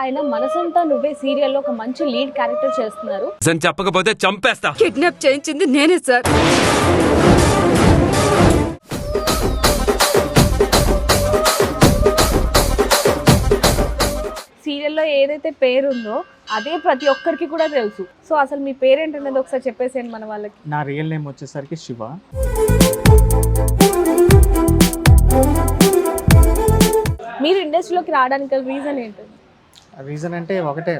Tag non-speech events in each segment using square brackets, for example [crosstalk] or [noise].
ఆయన మనసంతా నువ్వే సీరియల్లో ఒక మంచి లీడ్ క్యారెక్టర్ చేస్తున్నారు. చెప్పకపోతే చంపేస్తా. కిడ్నాప్ చేయించింది నేనే సార్. సీరియల్లో ఏదైతే పేరు ఉందో అదే ప్రతి ఒక్కరికి కూడా తెలుసు. సో అసలు మీ పేరేంటనేది ఒకసారి చెప్పేసేయండి మన వాళ్ళకి. నా రియల్ నేమ్ వచ్చేసరికి శివ. మీరు ఇండస్ట్రీలోకి రావడానికి రీజన్ ఏంటి? రీజన్ అంటే ఒకటే.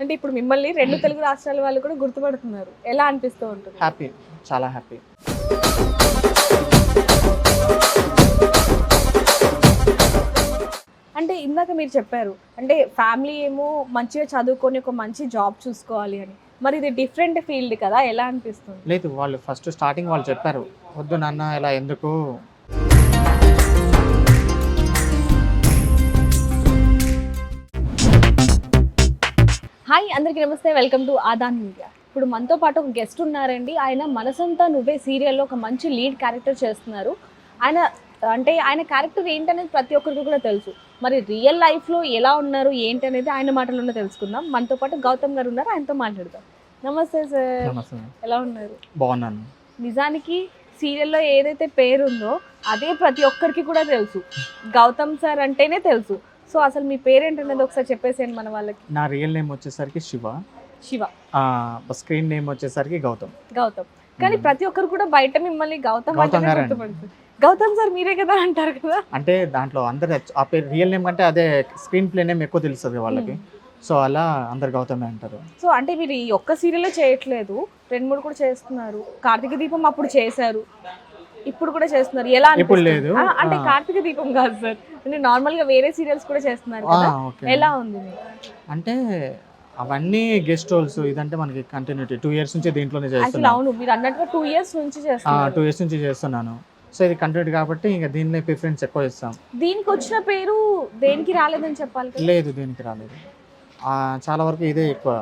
అంటే ఇప్పుడు మిమ్మల్ని రెండు తెలుగు రాష్ట్రాల వాళ్ళు కూడా గుర్తుపడుతున్నారు. ఎలా అనిపిస్తూ ఉంటుంది? హ్యాపీ చాలా హ్యాపీ అంటే ఇందాక మీరు చెప్పారు అంటే ఫ్యామిలీ ఏమో మంచిగా చదువుకొని ఒక మంచి జాబ్ చూసుకోవాలి అని. మరి ఇది డిఫరెంట్ ఫీల్డ్ కదా ఎలా అనిపిస్తుంది? లేదు వాళ్ళు ఫస్ట్ స్టార్టింగ్ వాళ్ళు చెప్పారు వద్దు నాన్న ఇలా ఎందుకు? హాయ్ అందరికీ నమస్తే. Welcome to Aadhan media. ఇప్పుడు మనతో పాటు ఒక గెస్ట్ ఉన్నారండి. ఆయన మనసంతా నువ్వే సీరియల్లో ఒక మంచి లీడ్ క్యారెక్టర్ చేస్తున్నారు. ఆయన అంటే ఆయన క్యారెక్టర్ ఏంటనేది ప్రతి ఒక్కరికి కూడా తెలుసు. మరి రియల్ లైఫ్లో ఎలా ఉన్నారు ఏంటి అనేది ఆయన మాటల్లోనే తెలుసుకుందాం. మనతో పాటు గౌతమ్ గారు ఉన్నారు ఆయనతో మాట్లాడదాం. నమస్తే సార్. ఎలా ఉన్నారు? బాగున్నాను. నిజానికి సీరియల్లో ఏదైతే పేరు ఉందో అదే ప్రతి ఒక్కరికి కూడా తెలుసు. గౌతమ్ సార్ అంటేనే తెలుసు. సో అసలు మీ పేరేంటనేది ఒకసారి చెప్పేసేయండి మన వాళ్ళకి. నా రియల్ నేమ్ వచ్చేసరికి శివ. శివ. స్క్రీన్ నేమ్ వచ్చేసరికి గౌతమ్. గౌతమ్. కానీ ప్రతి ఒక్కరు కూడా బయట మిమ్మల్ని గౌతమ్ గౌతమ్ సార్ మీరే కదా అంటారు కదా? అంటే దాంట్లో అందరు ఆ పేరు రియల్ నేమ్ కంటే అదే స్క్రీన్ ప్లే నేమ్ ఎక్కువ తెలుస్తుంది వాళ్ళకి. సో అలా అందరు గౌతమే అంటారు. సో అంటే మీరు ఈ ఒక్క సీరియల్ చేయట్లేదు. రెండు మూడు కూడా చేస్తున్నారు. కార్తీక దీపం అప్పుడు చేశారు. ఇప్పుడు కూడా చేస్తున్నారు. ఎలా ఇప్పుడు? లేదు. అంటే. కార్తీక దీపం కాదు సార్. అంటే నార్మల్గా వేరే సీరియల్స్ కూడా చేస్తున్నారు కదా. ఎలా ఉంది? అంటే అవన్నీ గెస్ట్ రోల్స్ ఇదంటే మనకి కంటిన్యూటీ టూ ఇయర్స్ నుంచి దీంట్లోనే చేస్తున్నాను. అవును మీరు అన్నట్టుగా టూ ఇయర్స్ నుంచి చేస్తున్నారు. టూ ఇయర్స్ నుంచి చేస్తున్నాను. సో ఇది కంటిన్యూటీ కాబట్టి ఇంకా దీనిలో ప్రిఫరెన్స్ ఎక్కువ ఇస్తాం దీనికి వచ్చిన పేరు దేనికి రాలేదని చెప్పాలి లేదు దీనికి రాలేదు. చాలా వరకు ఇదే ఎక్కువ.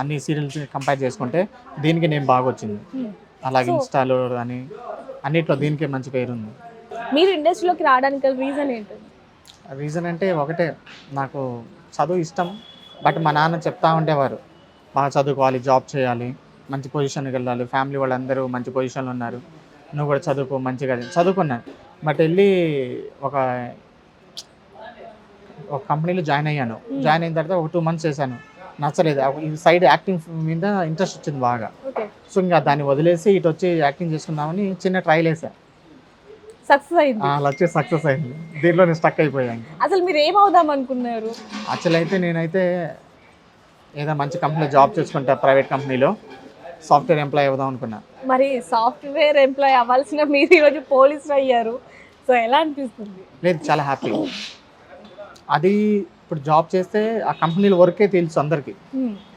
అన్ని సీరియల్స్ కంపేర్ చేసుకుంటే దీనికి నేను బాగా వచ్చింది. అలాగే ఇన్స్టాలో కానీ అన్నిట్లో దీనికే మంచి పేరు ఉంది. మీరు ఇండస్ట్రీలోకి రావడానికి రీజన్ ఏంటి? రీజన్ అంటే ఒకటే నాకు చదువు ఇష్టం బట్ మా నాన్న చెప్తా ఉండేవారు బాగా చదువుకోవాలి జాబ్ చేయాలి మంచి పొజిషన్కి వెళ్ళాలి ఫ్యామిలీ వాళ్ళందరూ మంచి పొజిషన్లో ఉన్నారు నువ్వు కూడా చదువుకో మంచిగా చదువుకున్నాను బట్ వెళ్ళి ఒక ఒక కంపెనీలో జాయిన్ అయ్యాను. జాయిన్ అయిన తర్వాత ఒక టూ మంత్స్ చేశాను. నచ్చలేదు. సైడ్ యాక్టింగ్ మీద ఇంట్రెస్ట్ వచ్చింది బాగా. సో ఇంకా దాన్ని వదిలేసి ఇటు వచ్చి యాక్టింగ్ చేసుకుందామని చిన్న ట్రైల్ వేసా. సక్సెస్ అయింది. అలా వచ్చి సక్సెస్ అయింది. దీంట్లో నేను స్టక్ అయిపోయాను. అసలు మీరు ఏమవుదాం అనుకున్నారు? యాక్చువల్ అయితే నేనైతే ఏదో మంచి కంపెనీలో జాబ్ చేసుకుంటా ప్రైవేట్ కంపెనీలో సాఫ్ట్వేర్ ఎంప్లాయ్ అవుదాం అనుకున్నా. మరి సాఫ్ట్వేర్ ఎంప్లాయ్ అవ్వాల్సిన మీరు ఈరోజు పోలీసులు అయ్యారు. సో ఎలా అనిపిస్తుంది? లేదు చాలా హ్యాపీ అది ఇప్పుడు జాబ్ చేస్తే ఆ కంపెనీలో వర్కే తెలుసు అందరికీ.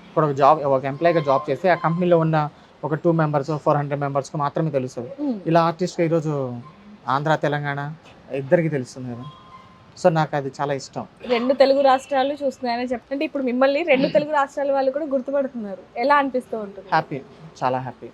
ఇప్పుడు ఒక జాబ్ ఒక ఎంప్లాయ్గా జాబ్ చేస్తే ఆ కంపెనీలో ఉన్న ఒక టూ మెంబర్స్ ఫోర్ హండ్రెడ్ మెంబర్స్కి మాత్రమే తెలుస్తుంది. ఇలా ఆర్టిస్ట్గా ఈరోజు ఆంధ్ర తెలంగాణ ఇద్దరికి తెలుస్తుంది కదా. సో నాకు అది చాలా ఇష్టం. రెండు తెలుగు రాష్ట్రాలు చూస్తున్నాయని చెప్పంటే ఇప్పుడు మిమ్మల్ని రెండు తెలుగు రాష్ట్రాల వాళ్ళు కూడా గుర్తుపడుతున్నారు. ఎలా అనిపిస్తూ ఉంటుంది? హ్యాపీ. చాలా హ్యాపీ.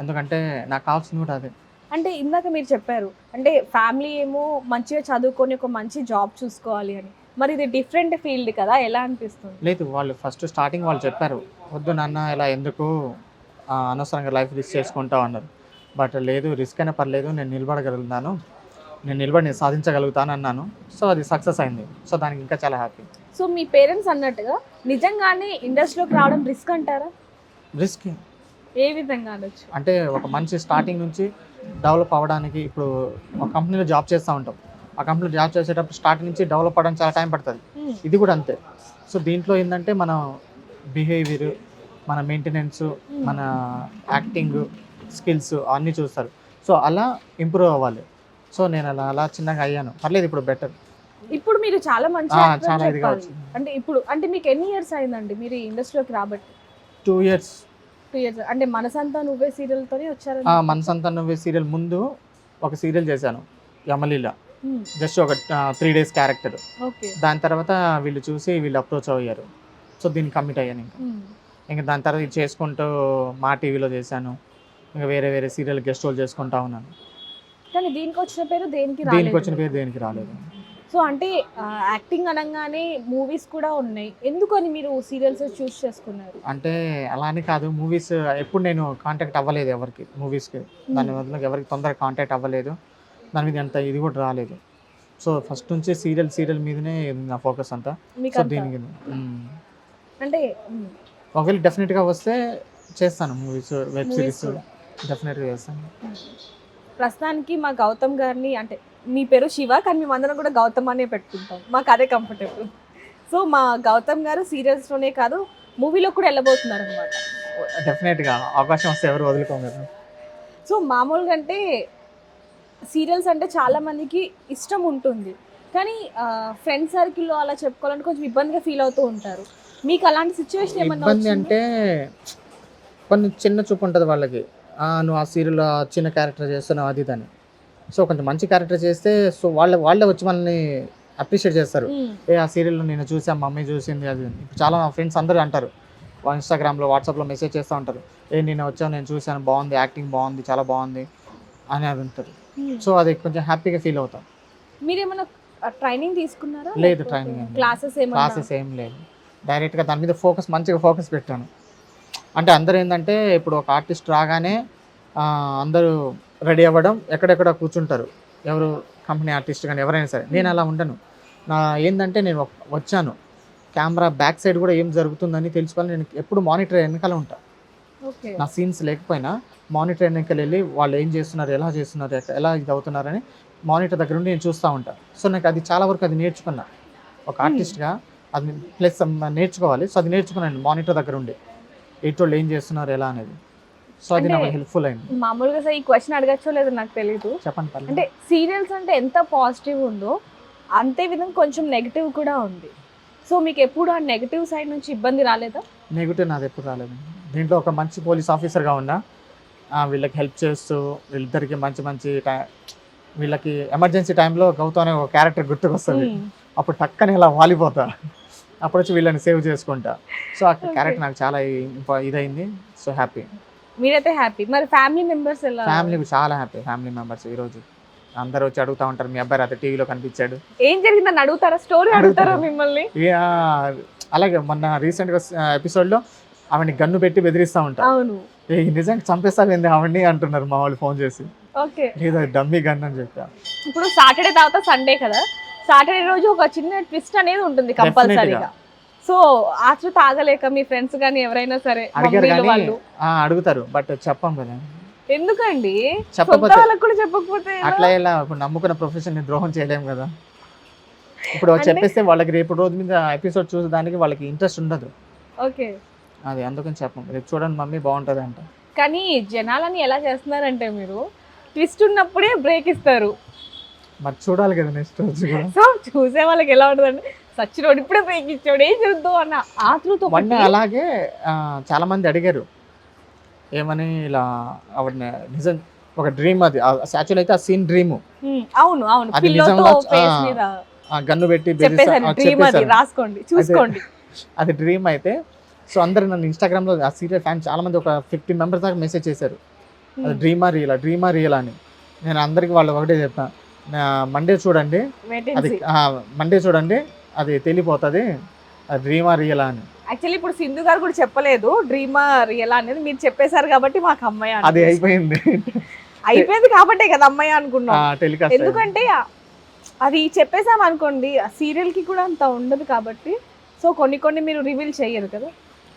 ఎందుకంటే నాకు కావాల్సింది కూడా అదే. అంటే ఇందాక మీరు చెప్పారు. అంటే ఫ్యామిలీ ఏమో మంచిగా చదువుకొని ఒక మంచి జాబ్ చూసుకోవాలి అని. మరి ఇది డిఫరెంట్ ఫీల్డ్ కదా ఎలా అనిపిస్తుంది? లేదు వాళ్ళు ఫస్ట్ స్టార్టింగ్ వాళ్ళు చెప్పారు వద్దు నాన్న ఇలా ఎందుకు అనవసరంగా లైఫ్ రిస్క్ చేసుకుంటావు అన్నారు. బట్ లేదు రిస్క్ అయినా పర్లేదు నేను నిలబడగలుగుతాను. నేను నిలబడి నేను సాధించగలుగుతాను అన్నాను. సో అది సక్సెస్ అయింది. సో దానికి ఇంకా చాలా హ్యాపీ సో మీ పేరెంట్స్ అన్నట్టుగా నిజంగానే ఇండస్ట్రీలోకి రావడం రిస్క్ అంటారా? రిస్క్ ఏ. విధంగా అనొచ్చు? అంటే ఒక మనిషి స్టార్టింగ్ నుంచి డెవలప్ అవ్వడానికి ఇప్పుడు ఒక కంపెనీలో జాబ్ చేస్తూ ఉంటాం. ఆ కంపెనీలో జాబ్ చేసేటప్పుడు స్టార్టింగ్ నుంచి డెవలప్ అవ్వడానికి చాలా టైం పడుతుంది. ఉమ్, ఇది కూడా అంతే. సో దీంట్లో ఏంటంటే మన బిహేవియర్ మన మెయింటెనెన్స్ మన యాక్టింగ్ స్కిల్స్ అన్నీ చూస్తారు. సో అలా ఇంప్రూవ్ అవ్వాలి. సో నేను అలా అలా చిన్నగా అయ్యాను. పర్లేదు ఇప్పుడు బెటర్ ఇప్పుడు మీరు చాలా మంచి. అంటే ఇప్పుడు అంటే మీకు ఎన్ని ఇయర్స్ అయిందండి మీరు ఇండస్ట్రీలోకి రాబట్టి? టూ ఇయర్స్ టూ ఇయర్స్ అంటే మనసంతా నువ్వే సీరియల్ తోనే వచ్చారు మనసంతా నువ్వే సీరియల్ ముందు ఒక సీరియల్ చేశాను. యమలీల. జస్ట్ ఒక త్రీ డేస్ క్యారెక్టర్ దాని తర్వాత వీళ్ళు చూసి వీళ్ళు అప్రోచ్ అయ్యారు. సో దీనికి కమిట్ అయ్యాను ఇంకా. ఇంకా దాని తర్వాత ఇది చేసుకుంటూ మా టీవీలో చేశాను. ఇంకా వేరే వేరే సీరియల్ గెస్ట్ రోల్ చేసుకుంటా ఉన్నాను. కానీ దీనికి వచ్చిన పేరు దేనికి దీనికి వచ్చిన పేరు దేనికి రాలేదు. సో అంటే యాక్టింగ్ అనగానే మూవీస్ కూడా ఉన్నాయి. ఎందుకని మీరు సీరియల్స్ చూస్ చేసుకున్నారు? అంటే అలా అని కాదు. మూవీస్ ఎప్పుడు నేను కాంటాక్ట్ అవ్వలేదు ఎవరికి. మూవీస్కి దాని వల్ల ఎవరికి తొందరగా కాంటాక్ట్ అవ్వలేదు. దాని మీద అంత ఇది కూడా రాలేదు. సో ఫస్ట్ నుంచి సీరియల్ సీరియల్ మీదనే నా ఫోకస్ అంతా. సో దీనికి. అంటే ఒకవేళ డెఫినెట్గా వస్తే చేస్తాను మూవీస్ వెబ్ సిరీస్. డెఫినెట్గా చేస్తాను. ప్రస్తుతానికి మా గౌతమ్ గారిని అంటే మీ పేరు శివ కానీ మేమందరం కూడా గౌతమ్ అనే పెట్టుకుంటాం. మాకు అదే కంఫర్టబుల్ సో మా గౌతమ్ గారు సీరియల్స్లోనే కాదు మూవీలో కూడా వెళ్ళబోతున్నారు అనమాట డెఫినెట్గా అవకాశం వస్తే ఎవరు వదులుకోం కదా. సో మామూలుగా అంటే సీరియల్స్ అంటే చాలా మందికి ఇష్టం ఉంటుంది. కానీ ఫ్రెండ్ సర్కిల్లో అలా చెప్పుకోవాలంటే కొంచెం ఇబ్బందిగా ఫీల్ అవుతూ ఉంటారు. మీకు అలాంటి సిచ్యువేషన్ ఏమన్నా ఇబ్బంది? అంటే కొన్ని చిన్న చూపు ఉంటుంది వాళ్ళకి. నువ్వు ఆ సీరియల్ చిన్న క్యారెక్టర్ చేస్తున్నావు అది ఇదని సో కొంచెం మంచి క్యారెక్టర్ చేస్తే సో వాళ్ళ వాళ్ళే వచ్చి మనల్ని అప్రిషియేట్ చేస్తారు. మ్, ఏ ఆ సీరియల్లో నేను చూసాం మమ్మీ చూసింది అది. ఇప్పుడు చాలా నా ఫ్రెండ్స్ అందరూ అంటారు. ఇన్స్టాగ్రామ్లో వాట్సాప్లో మెసేజ్ చేస్తూ ఉంటారు. ఏ నేను వచ్చాను నేను చూశాను బాగుంది యాక్టింగ్ బాగుంది చాలా బాగుంది అని అది ఉంటారు మ్. సో అది కొంచెం హ్యాపీగా ఫీల్ అవుతాం. మీరేమన్నా ట్రైనింగ్ తీసుకున్నారా? లేదు, లేదు. క్లాసెస్ ఏమన్నా? క్లాసెస్ ఏం లేదు. డైరెక్ట్గా దాని మీద ఫోకస్ మంచిగా ఫోకస్ పెట్టాను. అంటే అందరూ ఏంటంటే ఇప్పుడు ఒక ఆర్టిస్ట్ రాగానే అందరూ రెడీ అవ్వడం ఎక్కడెక్కడ కూర్చుంటారు. ఎవరు కంపెనీ ఆర్టిస్ట్ కానీ ఎవరైనా సరే. నేను అలా ఉండను. నా ఏంటంటే నేను వచ్చాను. కెమెరా బ్యాక్ సైడ్ కూడా ఏం జరుగుతుందని తెలుసుకోవాలి. నేను ఎప్పుడు మానిటర్ వెనకాల ఉంటా. ఓకే నా సీన్స్ లేకపోయినా మానిటర్ వెనకాల వెళ్ళి వాళ్ళు ఏం చేస్తున్నారు ఎలా చేస్తున్నారు ఎలా ఇది అవుతున్నారని మానిటర్ దగ్గర ఉండి నేను చూస్తూ ఉంటా. సో నాకు అది చాలా వరకు అది నేర్చుకున్నా. ఒక ఆర్టిస్ట్గా అది ప్లస్ నేర్చుకోవాలి. సో అది నేర్చుకున్నాను మానిటర్ దగ్గర ఉండి. ఎటువంటి ఏం చేస్తున్నారు ఎలా అనేది. సో అది నాకు హెల్ప్ఫుల్ అయింది. మామూలుగా సార్ ఈ క్వశ్చన్ అడగచ్చో లేదో నాకు తెలియదు చెప్పండి. అంటే సీరియల్స్ అంటే ఎంత పాజిటివ్ ఉందో అంతే విధంగా కొంచెం నెగిటివ్ కూడా ఉంది. సో మీకు ఎప్పుడు ఆ నెగిటివ్ సైడ్ నుంచి ఇబ్బంది రాలేదా? నెగిటివ్ నాది ఎప్పుడు రాలేదు. దీంట్లో ఒక మంచి పోలీస్ ఆఫీసర్గా ఉన్నా వీళ్ళకి హెల్ప్ చేస్తూ వీళ్ళిద్దరికి మంచి మంచి వీళ్ళకి ఎమర్జెన్సీ టైంలో గౌతమ్ అనే ఒక క్యారెక్టర్ గుర్తుకొస్తుంది. అప్పుడు టక్కని ఇలా వాలిపోతా. అప్పుడు వచ్చి వీళ్ళని సేవ్ చేసుకుంటా. సో ఆ క్యారెక్టర్ నాకు చాలా ఇదైంది. So happy. మీరైతే హ్యాపీ. మరి ఫ్యామిలీ మెంబర్స్ ఎలా? ఫ్యామిలీ చాలా హ్యాపీ. ఫ్యామిలీ మెంబర్స్ ఈరోజు అందరూ వచ్చి అడుగుతా ఉంటారు. మీ అబ్బాయి రాత్రి టీవీలో కనిపించాడు. ఏం జరిగిందని అడుగుతారా? స్టోరీ అడుగుతారా. మిమ్మల్ని? అలాగే మొన్న రీసెంట్గా ఎపిసోడ్లో ఆవిడని గన్ను పెట్టి బెదిరిస్తూ ఉంటా. అవును. ఏ నిజంగా చంపేస్తావేంది ఆవిడని అంటున్నారు మా వాళ్ళు ఫోన్ చేసి. ఓకే. లేదా డమ్మీ గన్ అని చెప్పా. ఇప్పుడు సాటర్డే తర్వాత సండే కదా. సాటర్డే రోజు ఒక చిన్న ట్విస్ట్ అనేది ఉంటుంది కంపల్సరీగా. సో ఆతృత ఆగలేక మీ ఫ్రెండ్స్ కానీ ఎవరైనా సరే అడిగారు మమ్మీలు కానీ వాళ్ళు. ఆ, అడుగుతారు బట్ చెప్పం కదా. ఎందుకండి? సొంత చెప్పకపోతే వాళ్ళకి కూడా చెప్పకపోతే ఎలా? అట్లా ఇలా ఇప్పుడు నమ్ముకున్న ప్రొఫెషన్ని ద్రోహం చేయలేం కదా. ఇప్పుడు చెప్పేస్తే వాళ్ళకి రేపు రోజు మీద ఎపిసోడ్ చూసేదానికి వాళ్ళకి ఇంట్రెస్ట్ ఉండదు. ఓకే. అది అందుకని చెప్పం రేపు చూడండి మమ్మీ బాగుంటుంది అంట కానీ జనాలని ఎలా చేస్తున్నారంటే మీరు ట్విస్ట్ ఉన్నప్పుడే బ్రేక్ ఇస్తారు. మరి చూడాలి కదా నెక్స్ట్ రోజు కూడా. సో చూసే వాళ్ళకి ఎలా ఉంటుందంటే సచ్చినోడు ఇప్పుడే బ్రేక్ ఇచ్చాడు ఏం చూద్దాం అన్న ఆతృత. మొన్న అలాగే చాలా మంది అడిగారు. ఏమని ఇలా ఆవిడ నిజం ఒక డ్రీమ్ అది. యాక్చువల్ అయితే ఆ సీన్ డ్రీమ్ అవును అవును. అది నిజంగా గన్ను పెట్టి చెప్పేశారు. రాసుకోండి చూసుకోండి. అది డ్రీమ్ అయితే సో అందరు నన్ను ఇన్స్టాగ్రామ్లో ఆ సీరియల్ ఫ్యాన్ చాలా మంది ఒక ఫిఫ్టీన్ మెంబర్స్ దాకా మెసేజ్ చేశారు. అది ఉమ్, డ్రీమా రియలా డ్రీమా రియల్ అని. నేను అందరికి వాళ్ళు ఒకటే చెప్పాను మండే చూడండి అది. మండే చూడండి అది తెలియపోతుంది అది డ్రీమా రియలా అని. యాక్చువల్లీ ఇప్పుడు సింధు గారు కూడా చెప్పలేదు డ్రీమా రియల్ అనేది మీరు చెప్పేశారు కాబట్టి మాకు అమ్మాయి అది. అయిపోయింది. అయిపోయింది కాబట్టే కదా అమ్మాయి అనుకున్నాం. ఎందుకంటే అది చెప్పేసాం అనుకోండి ఆ సీరియల్కి కూడా అంత ఉండదు కాబట్టి సో కొన్ని కొన్ని మీరు రివీల్ చేయరు కదా.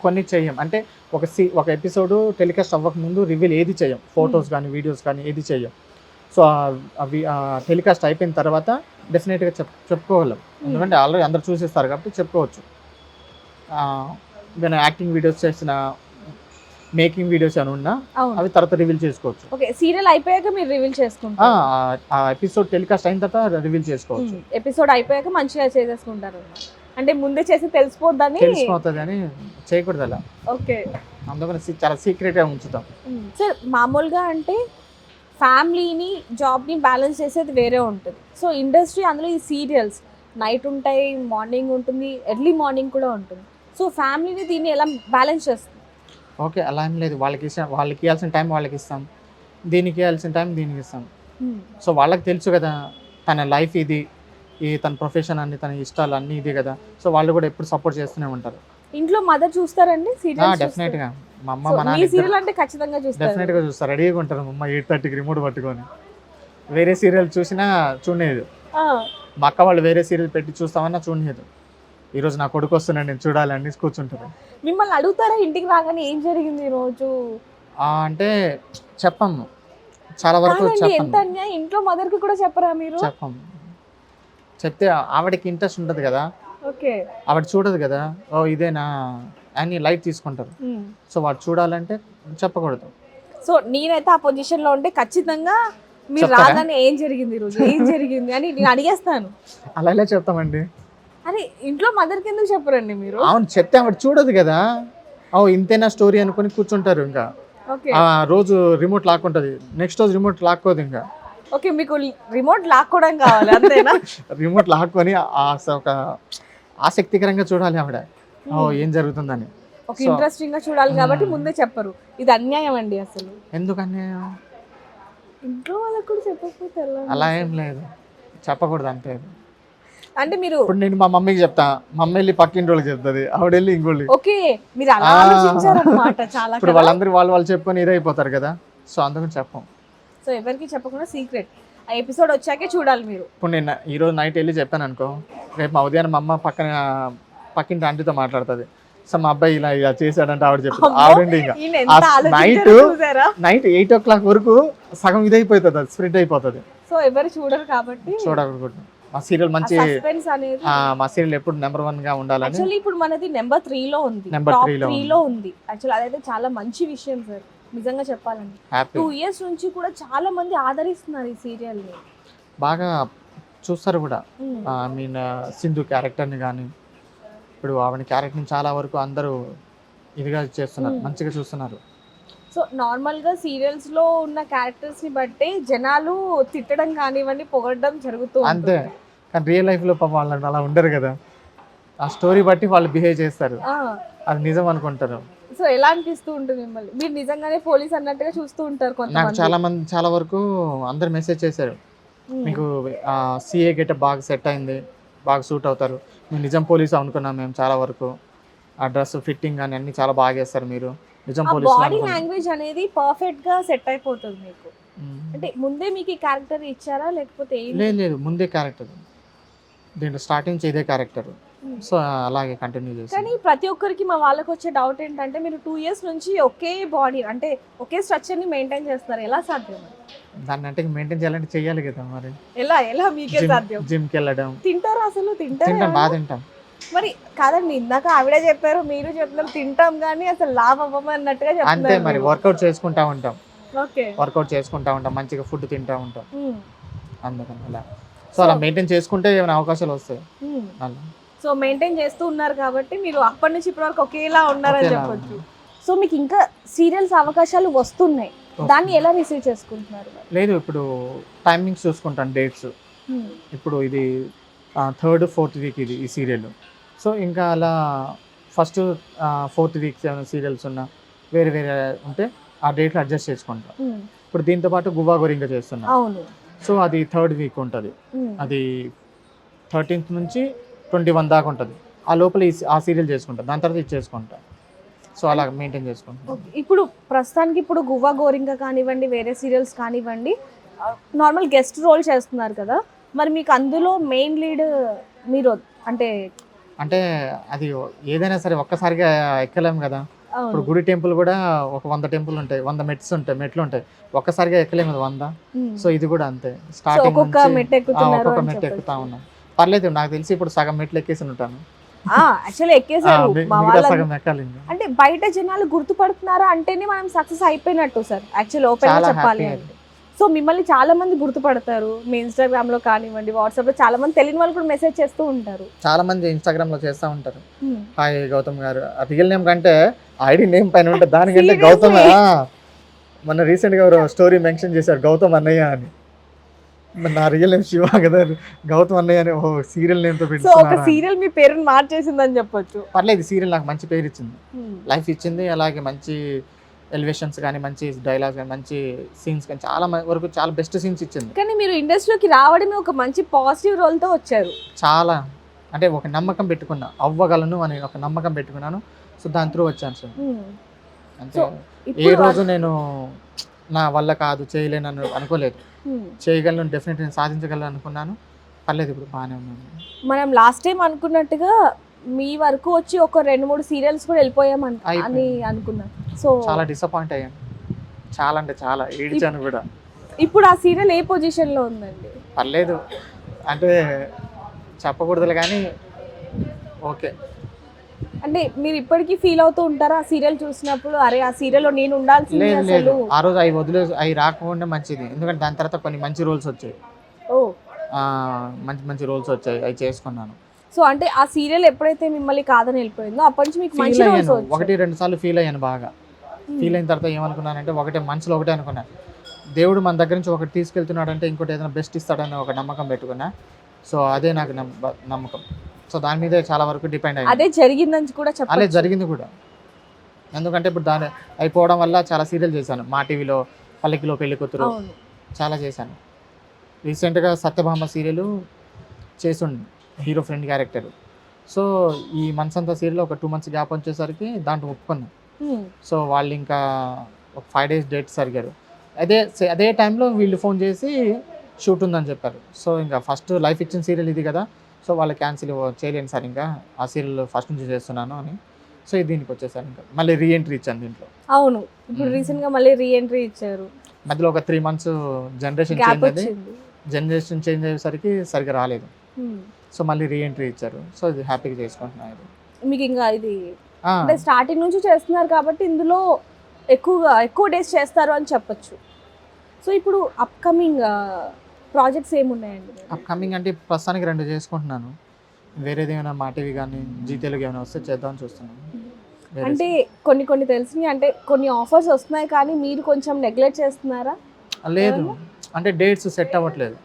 కొన్ని చెయ్యం అంటే ఒక సీ ఒక ఎపిసోడ్ టెలికాస్ట్ అవ్వక ముందు రివీల్ ఏది చెయ్యం ఫొటోస్ కానీ వీడియోస్ కానీ ఏది చెయ్యం సో అవి టెలికాస్ట్ అయిపోయిన తర్వాత డెఫినెట్గా చెప్ చెప్పుకోగలం. ఎందుకంటే ఆల్రెడీ అందరు చూసేస్తారు కాబట్టి చెప్పుకోవచ్చు. నేను యాక్టింగ్ వీడియోస్ చేసిన మేకింగ్ వీడియోస్ అని ఉన్నా అవి తర్వాత రివీల్ చేసుకోవచ్చు. ఓకే సీరియల్ అయిపోయాక మీరు రివీల్ చేసుకుంటారు. ఆ ఎపిసోడ్ టెలికాస్ట్ అయిన తర్వాత రివీల్ చేసుకోవచ్చు. ఎపిసోడ్ అయిపోయాక మంచిగా చేసేసుకుంటారు. అంటే ముందే చేసి తెలిసిపోద్దని తెలిసిపోతుంది అని చేయకూడదు అలా. ఓకే. అందుకని చాలా సీక్రెట్గా ఉంచుతాం. సార్ మామూలుగా అంటే ఫ్యామిలీని జాబ్ని బ్యాలెన్స్ చేసేది వేరే ఉంటుంది. సో ఇండస్ట్రీ అందులో ఈ సీరియల్స్ నైట్ ఉంటాయి మార్నింగ్ ఉంటుంది ఎర్లీ మార్నింగ్ కూడా ఉంటుంది. సో ఫ్యామిలీని దీన్ని ఎలా బ్యాలెన్స్ చేస్తుంది? ఓకే అలా ఏం లేదు. వాళ్ళకి ఇష్టం వాళ్ళకి ఇవ్వాల్సిన టైం వాళ్ళకి ఇస్తాం. దీనికి ఇవ్వాల్సిన టైం దీనికి ఇస్తాం. సో వాళ్ళకి తెలుసు కదా తన లైఫ్ ఇది. ఈ తన ప్రొఫెషన్ అన్ని తన ఇష్టాలు అన్నీ ఇది కదా. సో వాళ్ళు కూడా ఎప్పుడు సపోర్ట్ చేస్తూనే ఉంటారు. ఇంట్లో మదర్ చూస్తారండి? సీరియల్ డెఫినెట్గా. మా అమ్మ మా నాన్న సీరియల్ అంటే ఖచ్చితంగా చూస్తారు. డెఫినెట్గా చూస్తారు. రెడీగా ఉంటారు. మా అమ్మ ఎయిట్ థర్టీకి రిమోట్ పట్టుకొని. వేరే సీరియల్ చూసినా చూడలేదు. మా అక్క వాళ్ళు వేరే సీరియల్ పెట్టి చూస్తామన్నా చూడలేదు. ఈరోజు నా కొడుకు వస్తున్నాడు నేను చూడాలని కూర్చుంటారు. మిమ్మల్ని అడుగుతారా ఇంటికి రాగానే ఏం జరిగింది ఈ రోజు? అంటే చెప్పము. చాలా వరకు ఎంత ఇంట్లో మదర్కి కూడా చెప్పరా మీరు? చెప్పము. చెప్తే ఆవిడకి ఇంట్రెస్ట్ ఉంటుంది కదా. ఓకే. ఆవిడ చూడదు కదా. ఓ ఇదేనా? అని లైట్ తీసుకుంటారు. సో వాడు చూడాలంటే చెప్పకూడదు. సో నేనైతే ఆ పొజిషన్లో ఉంటే ఖచ్చితంగా మీరు? రాగానే ఏం జరిగింది రోజు? ఏం [laughs] జరిగింది అని నేను అడిగేస్తాను. అలా ఎలా చెప్తామండి? అని ఇంట్లో మదర్కి ఎందుకు చెప్పరండి మీరు? అవును చెప్తే ఆవిడ చూడదు కదా. ఓ ఇంతేనా స్టోరీ అనుకుని కూర్చుంటారు ఇంకా. రోజు రిమోట్ లాక్కుంటది నెక్స్ట్ రోజు రిమోట్ లాక్కోదు ఇంకా. ఓకే మీకు రిమోట్ లాక్కోవడం కావాలి అంతేనా? [laughs] రిమోట్ లాక్కొని ఒక ఆసక్తికరంగా చూడాలి ఆవిడ. ఓ ఏం జరుగుతుందని. ఒక ఇంట్రెస్టింగ్గా చూడాలి కాబట్టి Hmm. ముందే చెప్పరు. ఇది అన్యాయం అండి అసలు. ఎందుకని ఇంట్లో వాళ్ళకి కూడా చెప్పకపోతే? అలా ఏం లేదు. చెప్పకూడదు అంతే. అంటే మీరు ఇప్పుడు నేను మా మమ్మీకి చెప్తా. మమ్మీ వెళ్ళి పక్కింటి వాళ్ళకి చెప్తుంది ఆవిడ వెళ్ళి ఇంకోళ్ళి ఓకే మీరు అలా చాలా ఇప్పుడు వాళ్ళందరూ వాళ్ళు వాళ్ళు చెప్పుకొని ఇదైపోతారు కదా. సో అందుకని చెప్పం. సో ఎవరికి చెప్పకుండా సీక్రెట్. ఆ ఎపిసోడ్ వచ్చాకే చూడాలి మీరు. ఇప్పుడు నేను ఈ రోజు నైట్ వెళ్ళి చెప్పాను అనుకో రేపు మా ఉదయాన్నే మా అమ్మ పక్కన పక్కింటి ఆంటీతో మాట్లాడుతుంది. సో మా అబ్బాయి ఇలా ఇలా చేశాడంటే ఆవిడ చెప్తుంది. అమ్మో, ఆవిడండి ఇంకా ఈయన ఎంత ఆ ఆలోచించారో night- చూసారా? నైట్ ఎయిట్ ఓ క్లాక్ వరకు సగం ఇదైపోతుంది అది స్ప్రెడ్ అయిపోతుంది. సో ఎవరు చూడరు కాబట్టి చూడకూడదు. మా సీరియల్ మంచి మా సీరియల్ ఎప్పుడు నెంబర్ వన్గా ఉండాలని ఇప్పుడు మనది నెంబర్ త్రీ లో ఉంది. లో త్రీ ఉంది. లో ఉంది. యాక్చువల్ అదైతే చాలా మంచి విషయం సార్. నిజంగా చెప్పాలండి టూ ఇయర్స్ నుంచి కూడా చాలా మంది ఆదరిస్తున్నారు ఈ సీరియల్ బాగా చూస్తారు కూడా. ఐ మీన్ సింధు క్యారెక్టర్ని కానీ ఇప్పుడు ఆవిడ క్యారెక్టర్ని చాలా వరకు అందరూ ఇదిగా చేస్తున్నారు. మంచిగా చూస్తున్నారు. సో నార్మల్గా సీరియల్స్లో ఉన్న క్యారెక్టర్స్ని బట్టి జనాలు తిట్టడం కానివ్వండి పొగడడం జరుగుతూ అంతే. కానీ రియల్ లైఫ్లో పాపం వాళ్ళు అలా ఉండరు కదా. ఆ స్టోరీ బట్టి వాళ్ళు బిహేవ్ చేస్తారు. అది నిజం అనుకుంటారు. సో ఎలా అనిపిస్తూ ఉంటుంది మిమ్మల్ని? మీరు నిజంగానే పోలీస్ అన్నట్టుగా చూస్తూ ఉంటారు నాకు కొంతమంది చాలా మంది చాలా వరకు అందరు మెసేజ్ చేశారు. మీకు సిఏ గెట బాగా సెట్ అయింది బాగా సూట్ అవుతారు. మీరు నిజం పోలీసు అనుకున్నాం మేము చాలా వరకు. ఆ డ్రెస్ ఫిట్టింగ్ కానీ అన్ని చాలా బాగా చేస్తారు మీరు. నిజం ఆ పోలీసు బాడీ లాంగ్వేజ్ అనేది పర్ఫెక్ట్గా సెట్ అయిపోతుంది మీకు. అంటే ముందే మీకు ఈ క్యారెక్టర్ ఇచ్చారా? లేకపోతే ఏం? లేదు లేదు ముందే క్యారెక్టర్ దీంట్లో స్టార్టింగ్ ఇదే క్యారెక్టర్. సో అలాగే కంటిన్యూ చేస్తాను కానీ ప్రతి ఒక్కరికి మా వాళ్ళకి వచ్చే డౌట్ ఏంటంటే మీరు టూ ఇయర్స్ నుంచి ఒకే బాడీ అంటే ఒకే స్ట్రక్చర్ని మెయింటైన్ చేస్తారు ఎలా సాధ్యం? దాన్ని అంటే మెయింటైన్ చేయాలంటే చెయ్యాలి కదా మరి. ఎలా ఎలా మీకే సాధ్యం? జిమ్కి వెళ్ళడం తింటారా అసలు? తింటారా తింటాం బాగా తింటాం. మరి కాదండి ఇందాక ఆవిడే చెప్పారు మీరు చెప్తున్నారు తింటాం కానీ అసలు లావ్ అవ్వము అన్నట్టుగా అంతే చెప్తున్నారు మరి మీరు. వర్కౌట్ చేసుకుంటా ఉంటాం. ఓకే. వర్కౌట్ చేసుకుంటా ఉంటాం మంచిగా ఫుడ్ తింటా ఉంటాం. అందుకని అలా. సో అలా మెయింటైన్ చేసుకుంటే ఏమైనా అవకాశాలు వస్తాయి. అలా. సో మెయింటైన్ చేస్తూ ఉన్నారు కాబట్టి మీరు అప్పటి నుంచి ఇప్పటి వరకు ఒకేలా ఉన్నారని చెప్పొచ్చు. సో మీకు ఇంకా సీరియల్స్ అవకాశాలు వస్తున్నాయి. దాన్ని ఎలా రిసీవ్ చేసుకుంటున్నారు? లేదు ఇప్పుడు టైమింగ్స్ చూసుకుంటాను డేట్స్. ఇప్పుడు ఇది థర్డ్ ఫోర్త్ వీక్ ఇది ఈ సీరియల్. సో ఇంకా అలా ఫస్ట్ ఫోర్త్ వీక్ ఏమైనా సీరియల్స్ ఉన్నా వేరే వేరే ఉంటే ఆ డేట్లు అడ్జస్ట్ చేసుకుంటాం. ఇప్పుడు దీంతో పాటు గువా గోరింగా చేస్తున్నాం. సో అది థర్డ్ వీక్ ఉంటుంది. అది థర్టీన్త్ నుంచి ట్వంటీ వన్ దాకా ఉంటుంది. ఆ లోపల ఆ సీరియల్ చేసుకుంటా. దాని తర్వాత ఇది చేసుకుంటా. సో అలా మెయింటైన్ చేసుకుంటాం. ఇప్పుడు ప్రస్తుతానికి ఇప్పుడు గువ్వా గోరింక కానివ్వండి వేరే సీరియల్స్ కానివ్వండి నార్మల్ గెస్ట్ రోల్ చేస్తున్నారు కదా. మరి మీకు అందులో మెయిన్ లీడ్ మీరు అంటే అంటే అది ఏదైనా సరే ఒక్కసారిగా ఎక్కలేం కదా. ఇప్పుడు గుడి టెంపుల్ కూడా ఒక వంద టెంపుల్ ఉంటాయి వంద మెట్స్ ఉంటాయి మెట్లు ఉంటాయి. ఒక్కసారిగా ఎక్కలేము కదా వంద. సో ఇది కూడా అంతే. స్టార్టింగ్ ఒక్కొక్క చెప్పొచ్చు. ఎక్కుతా ఉన్నాం. పర్లేదు నాకు తెలిసి ఇప్పుడు సగం మెట్లు ఎక్కేసి ఉంటాను. యాక్చువల్లీ ఎక్కేసారు మి- వాళ్ళ. అంటే బయట జనాలు గుర్తుపడుతున్నారా అంటేనే మనం సక్సెస్ అయిపోయినట్టు సార్. యాక్చువల్ ఓపెన్గా చెప్పాలి అంటే. సో మిమ్మల్ని చాలా మంది గుర్తుపడతారు. మీ ఇన్స్టాగ్రామ్లో కానివ్వండి వాట్సాప్లో చాలా మంది తెలియని వాళ్ళు కూడా మెసేజ్ చేస్తూ ఉంటారు. చాలా మంది ఇన్స్టాగ్రామ్లో చేస్తా ఉంటారు. Hi Gautam garu. Real name కంటే ఐడి నేమ్ పైన ఉంటుంది దానికంటే? గౌతమ్. ఆ, మొన్న రీసెంట్గా స్టోరీ మెన్షన్ చేశారు గౌతమ్ అన్నయ్య అని. నా రియల్ నేమ్ శివ కదా గౌతమ్ అన్నయ్య అని ఓ సీరియల్ నేమ్తో సో ఒక సీరియల్ మీ పేరుని మార్చేసిందని చెప్పొచ్చు. పర్లేదు సీరియల్ నాకు మంచి పేరు ఇచ్చింది. లైఫ్ ఇచ్చింది అలాగే మంచి ఎలివేషన్స్ కానీ మంచి డైలాగ్స్ కానీ మంచి సీన్స్ కానీ చాలా వరకు చాలా బెస్ట్ సీన్స్ ఇచ్చింది. కానీ మీరు ఇండస్ట్రీలోకి రావడమే ఒక మంచి పాజిటివ్ రోల్తో వచ్చారు. చాలా. అంటే ఒక నమ్మకం పెట్టుకున్నా అవ్వగలను అని ఒక నమ్మకం పెట్టుకున్నాను. సో దాని త్రూ వచ్చాను సార్. Hmm. So, ఏ రోజు నేను నా వల్ల కాదు చేయలేను అని అనుకోలేదు. చేయగలను డెఫినెట్ నేను సాధించగలను అనుకున్నాను. పర్లేదు ఇప్పుడు బాగానే ఉన్నాను. మనం లాస్ట్ టైం అనుకున్నట్టుగా మీ వరకు వచ్చి ఒక రెండు మూడు సీరియల్స్ కూడా వెళ్ళిపోయాం అన్-. అనుకున్నాను సో చాలా డిసప్పాయింట్ అయ్యాను. చాలా అంటే చాలా ఏడ్చాను కూడా. ఇప్పుడు ఆ సీరియల్ ఏ పొజిషన్లో ఉందండి? పర్లేదు. అంటే చెప్పకూడదులే కానీ ఓకే. అంటే మీరు ఇప్పటికీ ఫీల్ అవుతూ ఉంటారా? ఆ సీరియల్ చూసినప్పుడు అరే ఆ సీరియల్లో నేను ఉండాల్సింది లేదు లేదు. అసలు. ఆ రోజు అవి వదిలే అవి రాకుండా మంచిది. ఎందుకంటే దాని తర్వాత కొన్ని మంచి రోల్స్ వచ్చాయి. ఓ. ఆ, మంచి మంచి రోల్స్ వచ్చాయి. అవి చేసుకున్నాను. సో అంటే ఆ సీరియల్ ఎప్పుడైతే మిమ్మల్ని కాదని వెళ్ళిపోయిందో అప్పటి నుంచి మీకు మంచి ఫీల్ రోల్స్ అయ్యాను ఒకటి రెండు సార్లు ఫీల్ అయ్యాను బాగా. ఫీల్ అయిన తర్వాత ఏమనుకున్నానంటే ఒకటే మనసులో ఒకటే అనుకున్నాను దేవుడు మన దగ్గర నుంచి ఒకటి తీసుకెళ్తున్నాడు అంటే ఇంకోటి ఏదైనా బెస్ట్ ఇస్తాడని ఒక నమ్మకం పెట్టుకున్నా. సో అదే నాకు నమ్మ- నమ్మకం. సో దాని మీదే చాలా వరకు డిపెండ్ అయ్యింది అదే జరిగిందని కూడా చెప్పాలి జరిగింది కూడా. ఎందుకంటే ఇప్పుడు దాని అయిపోవడం వల్ల చాలా సీరియల్ చేశాను. మా టీవీలో పల్లకిలో పెళ్ళి కూతురు చాలా చేశాను. రీసెంట్గా సత్యభామ సీరియల్ చేసిండు హీరో ఫ్రెండ్ క్యారెక్టర్. సో ఈ మంత్స్ అంతా సీరియల్ ఒక టూ మంత్స్ గ్యాప్ వచ్చేసరికి దాంట్లో ఒప్పుకున్నాను. సో వాళ్ళు ఇంకా ఒక ఫైవ్ డేస్ డేట్స్ అడిగారు అదే అదే టైంలో వీళ్ళు ఫోన్ చేసి షూట్ ఉందని చెప్పారు. సో ఇంకా ఫస్ట్ లైఫ్ ఇచ్చిన సీరియల్ ఇది కదా. సో వాళ్ళు క్యాన్సిల్ చేయలేను సార్ ఇంకా. ఆ సీరియల్ ఫస్ట్ నుంచి చేస్తున్నాను అని. సో ఇది దీనికి వచ్చేసారు ఇంకా. మళ్ళీ రీఎంట్రీ ఇచ్చాను దీంట్లో. అవును. ఇప్పుడు Hmm. రీసెంట్గా మళ్ళీ రీ ఎంట్రీ ఇచ్చారు. మధ్యలో ఒక త్రీ మంత్స్ జనరేషన్ చేంజ్ అయింది. జనరేషన్ చేంజ్ అయ్యేసరికి సరిగ్గా రాలేదు. సో మళ్ళీ రీఎంట్రీ ఇచ్చారు. సో ఇది హ్యాపీగా చేసుకుంటున్నారు మీకు ఇంకా ఇది అంటే స్టార్టింగ్ నుంచి చేస్తున్నారు కాబట్టి ఇందులో ఎక్కువగా ఎక్కువ డేస్ చేస్తారు అని చెప్పొచ్చు. సో ఇప్పుడు అప్కమింగ్ ప్రాజెక్ట్స్ ఏమున్నాయండి? అప్కమింగ్ అంటే ప్రస్తుతానికి రెండు చేసుకుంటున్నాను. వేరేది ఏమైనా మా టీవీ కానీ జీ తెలుగు ఏమైనా వస్తే చేద్దామని చూస్తున్నాను. వేరే అంటే కొన్ని కొన్ని తెలిసినాయి. అంటే కొన్ని ఆఫర్స్ వస్తున్నాయి కానీ మీరు కొంచెం నెగ్లెక్ట్ చేస్తున్నారా? లేదు. అంటే డేట్స్ సెట్ అవ్వట్లేదు.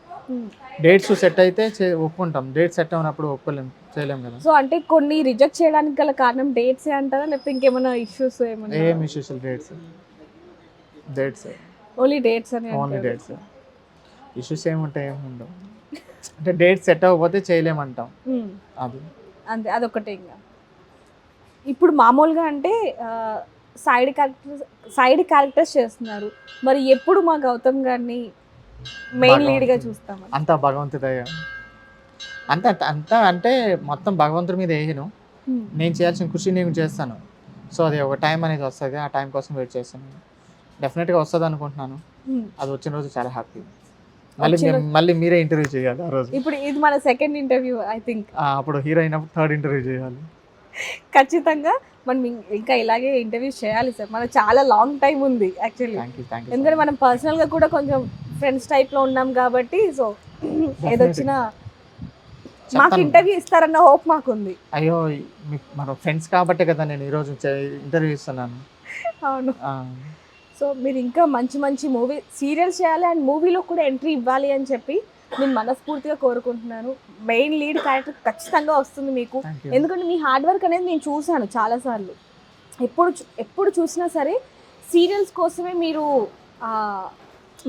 డేట్స్ సెట్ అయితే చే- ఒప్పుకుంటాం. డేట్ సెట్ అవ్వనప్పుడు ఒప్పుకోలేం చేయలేం కదా. సో అంటే కొన్ని రిజెక్ట్ చేయడానికి గల కారణం డేట్స్ అంటారా? లేకపోతే ఇంకేమైనా ఇష్యూస్ ఏమైనా? ఏం issues dates. Dates. Only dates అని ఓన్లీ. డేట్స్ ఇష్యూస్ ఏముంటాయి ఏమి ఉండవు అంటే డేట్ సెట్ అవ్వకపోతే చేయలేమంటాం. అది. అంతే అదొకటే ఇంకా. ఇప్పుడు మామూలుగా అంటే సైడ్ క్యారెక్టర్స్ సైడ్ క్యారెక్టర్స్ చేస్తున్నారు. మరి ఎప్పుడు మా గౌతమ్ గారిని మెయిన్. లీడ్గా చూస్తామని అంతా భగవంతుడయ్యా అంత అంతా అంటే మొత్తం భగవంతుడి మీద వేయను. నేను చేయాల్సిన కృషి నేను చేస్తాను. సో అది ఒక టైం అనేది వస్తుంది. ఆ టైం కోసం వెయిట్ చేస్తాను. డెఫినెట్గా వస్తుంది అనుకుంటున్నాను. అది వచ్చిన రోజు చాలా హ్యాపీ. మళ్ళీ మళ్ళీ మీరే ఇంటర్వ్యూ చేయాలి ఆ రోజు. ఇప్పుడు ఇది మన సెకండ్ ఇంటర్వ్యూ ఐ థింక్ అప్పుడు హీరో అయినప్పుడు థర్డ్ ఇంటర్వ్యూ చేయాలి. ఖచ్చితంగా మనం ఇంకా ఇలాగే ఇంటర్వ్యూస్ చేయాలి సార్. మనకు చాలా లాంగ్ టైం ఉంది యాక్చువల్లీ ఎందుకంటే మనం పర్సనల్గా కూడా కొంచెం ఫ్రెండ్స్ టైప్లో ఉన్నాం కాబట్టి సో ఏదొచ్చినా మాకు. ఇంటర్వ్యూ ఇస్తారన్న హోప్ మాకుంది. అయ్యో మీ మన ఫ్రెండ్స్ కాబట్టే కదా నేను ఈరోజు ఇంటర్వ్యూ ఇస్తున్నాను. అవును. సో మీరు ఇంకా మంచి మంచి మూవీ సీరియల్స్ చేయాలి అండ్ మూవీలో కూడా ఎంట్రీ ఇవ్వాలి అని చెప్పి నేను మనస్ఫూర్తిగా కోరుకుంటున్నాను. మెయిన్ లీడ్ క్యారెక్టర్ ఖచ్చితంగా వస్తుంది మీకు. ఎందుకంటే మీ హార్డ్ వర్క్ అనేది నేను చూశాను చాలాసార్లు. ఎప్పుడు ఎప్పుడు చూసినా సరే సీరియల్స్ కోసమే మీరు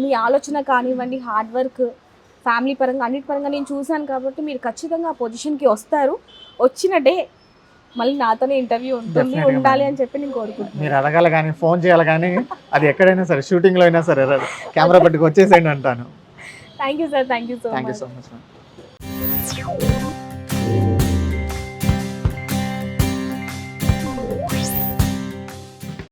మీ ఆలోచన కానివ్వండి హార్డ్ వర్క్ ఫ్యామిలీ పరంగా అన్నిటి పరంగా నేను చూశాను కాబట్టి మీరు ఖచ్చితంగా ఆ పొజిషన్కి వస్తారు. వచ్చిన డే మళ్ళీ నాతోనే ఇంటర్వ్యూ ఉంటుంది ఉండాలి. అని చెప్పి నేను కోరుకుంటున్నాను. మీరు అడగాలి కానీ ఫోన్ చేయాలి కానీ అది ఎక్కడైనా సరే షూటింగ్లో అయినా సరే కెమెరా పట్టుకు వచ్చేసేయండి అంటాను. Thank you sir thank you so thank you so much